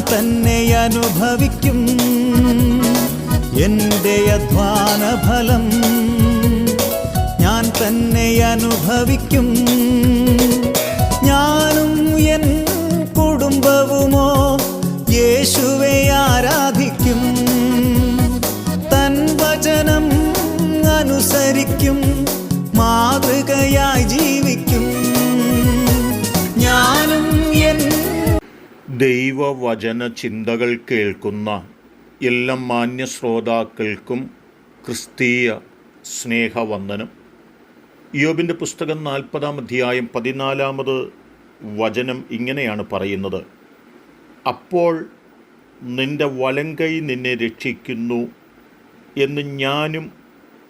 തന്നെ അനുഭവിക്കും. എന്റെ അധ്വാന ഫലം ഞാൻ തന്നെ അനുഭവിക്കും. ഞാനും എൻ കുടുംബവുമോ യേശുവെ ആരാധിക്കും. തൻ വചനം അനുസരിക്കും. ദൈവവചന ചിന്തകൾ കേൾക്കുന്ന എല്ലാ മാന്യ ശ്രോതാക്കൾക്കും ക്രിസ്തീയ സ്നേഹവന്ദനം. യോബിന്റെ പുസ്തകം നാൽപ്പതാം അധ്യായം പതിനാലാമത് വചനം ഇങ്ങനെയാണ് പറയുന്നത്. അപ്പോൾ നിന്റെ വലങ്കൈ നിന്നെ രക്ഷിക്കുന്നു എന്ന് ഞാനും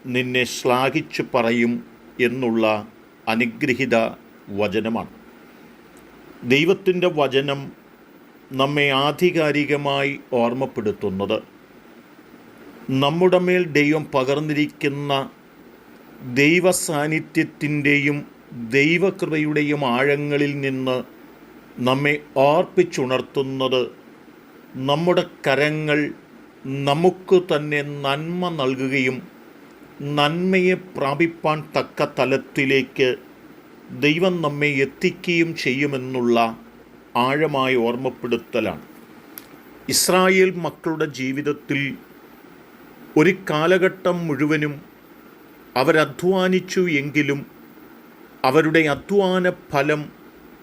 നിന്നെ ശ്ലാഘിച്ചു പറയും എന്നുള്ള അനുഗ്രഹിത വചനമാണ്. ദൈവത്തിന്റെ വചനം നമ്മെ ആധികാരികമായി ഓർമ്മപ്പെടുത്തുന്നത്. നമ്മുടെ മേൽ ദൈവം പകർന്നിരിക്കുന്ന ദൈവ സാന്നിധ്യത്തിന്റെയും ദൈവകൃപയുടെയും ആഴങ്ങളിൽ നിന്ന് നമ്മെ ഓർപ്പിച്ചുണർത്തുന്നത് നമ്മുടെ കരങ്ങൾ നമുക്ക് തന്നെ നന്മ നൽകുകയും നന്മയെ പ്രാപിപ്പാൻ തക്ക തലത്തിലേക്ക് ദൈവം നമ്മെ എത്തിക്കുകയും ചെയ്യുമെന്നുള്ള ആഴമായ ഓർമ്മപ്പെടുത്തലാണ്. ഇസ്രായേൽ മക്കളുടെ ജീവിതത്തിൽ ഒരു കാലഘട്ടം മുഴുവനും അവരധ്വാനിച്ചു എങ്കിലും അവരുടെ അധ്വാന ഫലം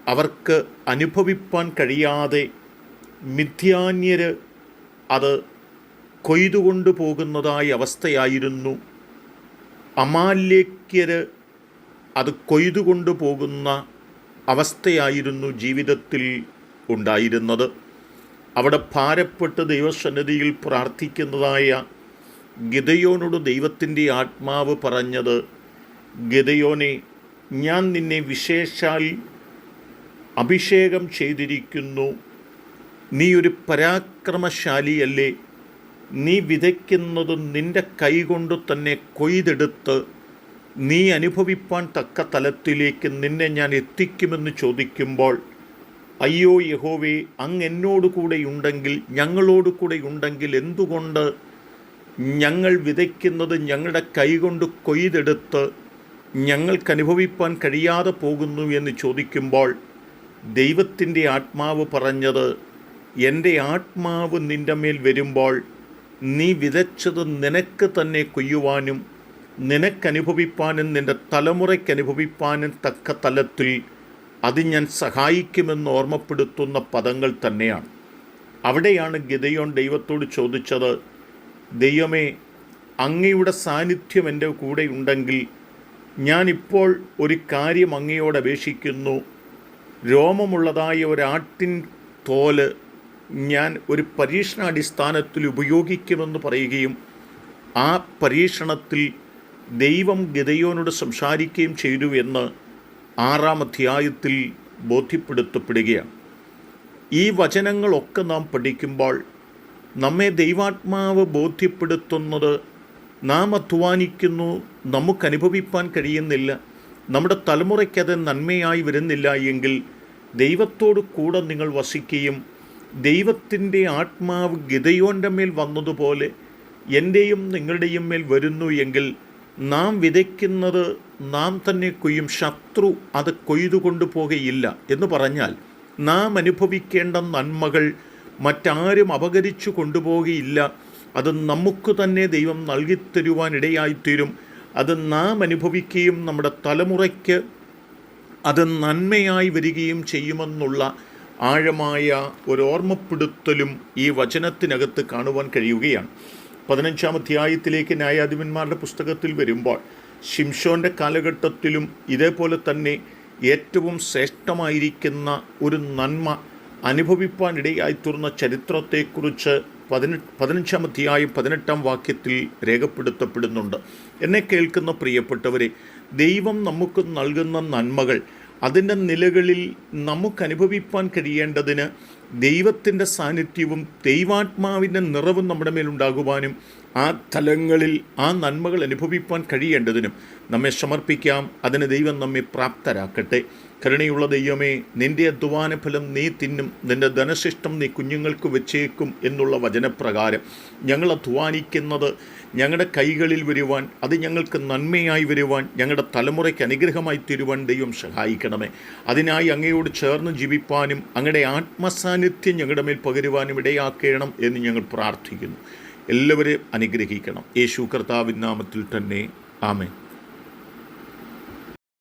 അവർക്ക് അനുഭവിപ്പാൻ കഴിയാതെ മിഥ്യാന്യര് അത് കൊയ്തുകൊണ്ടു പോകുന്നതായ അവസ്ഥയായിരുന്നു. അമാലേക്യർ അത് കൊയ്തുകൊണ്ടു പോകുന്ന അവസ്ഥയായിരുന്നു ജീവിതത്തിൽ ഉണ്ടായിരുന്നത്. അവിടെ ഭാരപ്പെട്ട് ദൈവസന്നിധിയിൽ പ്രാർത്ഥിക്കുന്നതായ ഗിതയോനോട് ദൈവത്തിന്റെ ആത്മാവ് പറഞ്ഞത് ഗിതയോനെ ഞാൻ നിന്നെ വിശേഷാൽ അഭിഷേകം ചെയ്തിരിക്കുന്നു. നീ ഒരു പരാക്രമശാലിയല്ലേ? നീ വിതയ്ക്കുന്നത് നിന്റെ കൈകൊണ്ട് തന്നെ കൊയ്തെടുത്ത് നീ അനുഭവിപ്പാൻ തക്ക തലത്തിലേക്ക് നിന്നെ ഞാൻ എത്തിക്കുമെന്ന് ചോദിക്കുമ്പോൾ അയ്യോ യഹോവേ അങ്ങ് എന്നോട് കൂടെ ഉണ്ടെങ്കിൽ ഞങ്ങളോട് കൂടെ ഉണ്ടെങ്കിൽ എന്തുകൊണ്ട്? ഞങ്ങൾ വിതയ്ക്കുന്നത് ഞങ്ങളുടെ കൈകൊണ്ട് കൊയ്തെടുത്ത് ഞങ്ങൾക്ക് അനുഭവിപ്പാൻ കഴിയാതെ പോകുന്നു എന്ന് ചോദിക്കുമ്പോൾ ദൈവത്തിന്റെ ആത്മാവ് പറഞ്ഞത് എന്റെ ആത്മാവ് നിന്റെ മേൽ വരുമ്പോൾ നീ വിതച്ചത് നിനക്ക് തന്നെ കൊയ്യുവാനും നിനക്കനുഭവിപ്പാനും നിന്റെ തലമുറയ്ക്കനുഭവിപ്പാനും തക്ക തലത്തിൽ അത് ഞാൻ സഹായിക്കുമെന്ന് ഓർമ്മപ്പെടുത്തുന്ന പദങ്ങൾ തന്നെയാണ്. അവിടെയാണ് ഗിതയോൻ ദൈവത്തോട് ചോദിച്ചത് ദൈവമേ അങ്ങയുടെ സാന്നിധ്യം എന്റെ കൂടെ ഉണ്ടെങ്കിൽ ഞാനിപ്പോൾ ഒരു കാര്യം അങ്ങയോട് അപേക്ഷിക്കുന്നു. രോമമുള്ളതായ ഒരാട്ടിൻ തോൽ ഞാൻ ഒരു പരീക്ഷണാടിസ്ഥാനത്തിൽ ഉപയോഗിക്കുമെന്ന് പറയുകയും ആ പരീക്ഷണത്തിൽ ദൈവം ഗതയോനോട് സംസാരിക്കുകയും ചെയ്തു എന്ന് ആറാം അധ്യായത്തിൽ ബോധ്യപ്പെടുത്തപ്പെടുകയാണ്. ഈ വചനങ്ങളൊക്കെ നാം പഠിക്കുമ്പോൾ നമ്മെ ദൈവാത്മാവ് ബോധ്യപ്പെടുത്തുന്നത് നാം അധ്വാനിക്കുന്നു നമുക്ക് അനുഭവിപ്പാൻ കഴിയുന്നില്ല നമ്മുടെ തലമുറയ്ക്കത് നന്മയായി വരുന്നില്ല എങ്കിൽ ദൈവത്തോട് കൂടെ നിങ്ങൾ വസിക്കുകയും ദൈവത്തിന്റെ ആത്മാവ് ഗിതയോന്റെ മേൽ വന്നതുപോലെ എന്റെയും നിങ്ങളുടെയും മേൽ വരുന്നു എങ്കിൽ നാം വിതയ്ക്കുന്നത് നാം തന്നെ കൊയ്യും. ശത്രു അത് കൊയ്തു കൊണ്ടുപോകയില്ല എന്ന് പറഞ്ഞാൽ നാം അനുഭവിക്കേണ്ട നന്മകൾ മറ്റാരും അപകരിച്ചു കൊണ്ടുപോകുകയില്ല അത് നമുക്ക് തന്നെ ദൈവം നൽകിത്തരുവാനിടയായിത്തീരും അത് നാം അനുഭവിക്കുകയും നമ്മുടെ തലമുറയ്ക്ക് അത് നന്മയായി വരികയും ചെയ്യുമെന്നുള്ള ആഴമായ ഒരു ഓർമ്മപ്പെടുത്തലും ഈ വചനത്തിനകത്ത് കാണുവാൻ കഴിയുകയാണ്. പതിനഞ്ചാം അധ്യായത്തിലേക്ക് ന്യായാധിപന്മാരുടെ പുസ്തകത്തിൽ വരുമ്പോൾ ഷിംഷോന്റെ കാലഘട്ടത്തിലും ഇതേപോലെ തന്നെ ഏറ്റവും ശ്രേഷ്ഠമായിരിക്കുന്ന ഒരു നന്മ അനുഭവിപ്പാനിടയായിത്തീർന്ന ചരിത്രത്തെക്കുറിച്ച് പതിനെട്ട് പതിനഞ്ചാം അധ്യായം പതിനെട്ടാം വാക്യത്തിൽ രേഖപ്പെടുത്തപ്പെടുന്നുണ്ട്. എന്നെ കേൾക്കുന്ന പ്രിയപ്പെട്ടവരെ ദൈവം നമുക്ക് നൽകുന്ന നന്മകൾ അതിന്റെ നിലകളിൽ നമുക്ക് അനുഭവിപ്പാൻ കഴിയേണ്ടതിന് ദൈവത്തിന്റെ സാന്നിധ്യവും ദൈവാത്മാവിന്റെ നിറവും നമ്മുടെ മേലുണ്ടാകുവാനും ആ തലങ്ങളിൽ ആ നന്മകൾ അനുഭവിപ്പാൻ കഴിയേണ്ടതിനും നമ്മെ സമർപ്പിക്കാം. അതിന് ദൈവം നമ്മെ പ്രാപ്തരാക്കട്ടെ. കരുണയുള്ള ദൈവമേ നിന്റെ അധ്വാന ഫലം നീ തിന്നും. നിന്റെ ധനശിഷ്ടം നീ കുഞ്ഞുങ്ങൾക്ക് വെച്ചേക്കും എന്നുള്ള വചനപ്രകാരം ഞങ്ങൾ അധ്വാനിക്കുന്നത് ഞങ്ങളുടെ കൈകളിൽ വരുവാൻ അത് ഞങ്ങൾക്ക് നന്മയായി വരുവാൻ ഞങ്ങളുടെ തലമുറയ്ക്ക് അനുഗ്രഹമായി തീരുവാൻ ദൈവം സഹായിക്കണമേ. അതിനായി അങ്ങയോട് ചേർന്ന് ജീവിപ്പാനും അങ്ങയുടെ ആത്മസാന്നിധ്യം ഞങ്ങളുടെ മേൽ പകരുവാനും ഇടയാക്കണം എന്ന് ഞങ്ങൾ പ്രാർത്ഥിക്കുന്നു. എല്ലാവരെയും അനുഗ്രഹിക്കണം. യേശു കർത്താവിൻ നാമത്തിൽ തന്നെ. ആമേൻ.